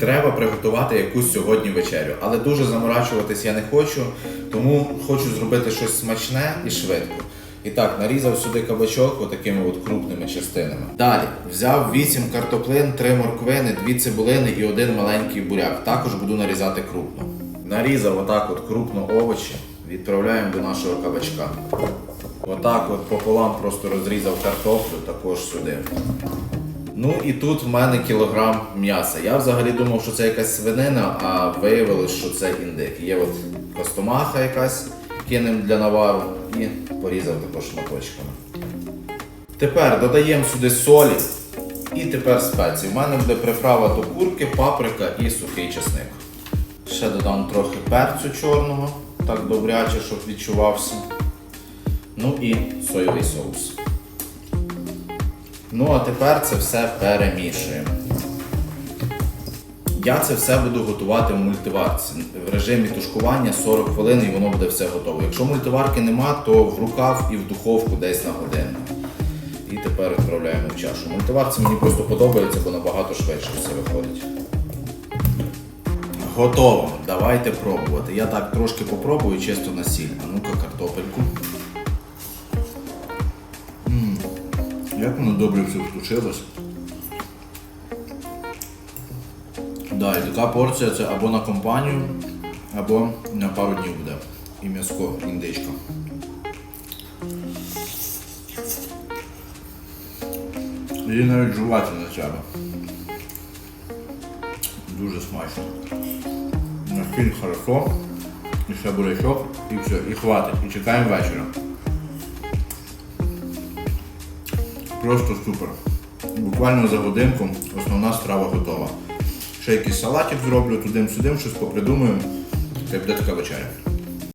Треба приготувати якусь сьогодні вечерю, але дуже заморачуватись я не хочу, тому хочу зробити щось смачне і швидко. І так, нарізав сюди кабачок отакими от крупними частинами. Далі взяв 8 картоплин, 3 морквини, 2 цибулини і один маленький буряк. Також буду нарізати крупно. Нарізав отак от крупно овочі, відправляємо до нашого кабачка. Отак от пополам просто розрізав картоплю також сюди. Ну і тут в мене кілограм м'яса. Я взагалі думав, що це якась свинина, а виявилось, що це індик. Є от костомаха якась, кинемо для навару і порізав також шматочками. Тепер додаємо сюди солі і тепер спеції. У мене буде приправа до курки, паприка і сухий чесник. Ще додам трохи перцю чорного, так добряче, щоб відчувався. Ну і соєвий соус. Ну а тепер це все перемішуємо. Я це все буду готувати в мультиварці в режимі тушкування 40 хвилин і воно буде все готово. Якщо мультиварки нема, то в рукав і в духовку десь на годину. І тепер відправляємо в чашу. Мультиварці мені просто подобається, бо набагато швидше все виходить. Готово. Давайте пробувати. Я так трошки попробую чисто на сіль. А ну-ка картопельку. Як воно добре все включилось. Да, і така порція це або на компанію, або на пару днів буде. І м'яско, індичка. Її навіть жувати не треба. Дуже смачно. Накинь хорошо. І ще бурячок, і все, і хватить. І чекаємо вечора. Просто супер. Буквально за годинку основна страва готова. Ще якийсь салатик зроблю, туди-сюди, щось попридумаю. Це буде така вечеря.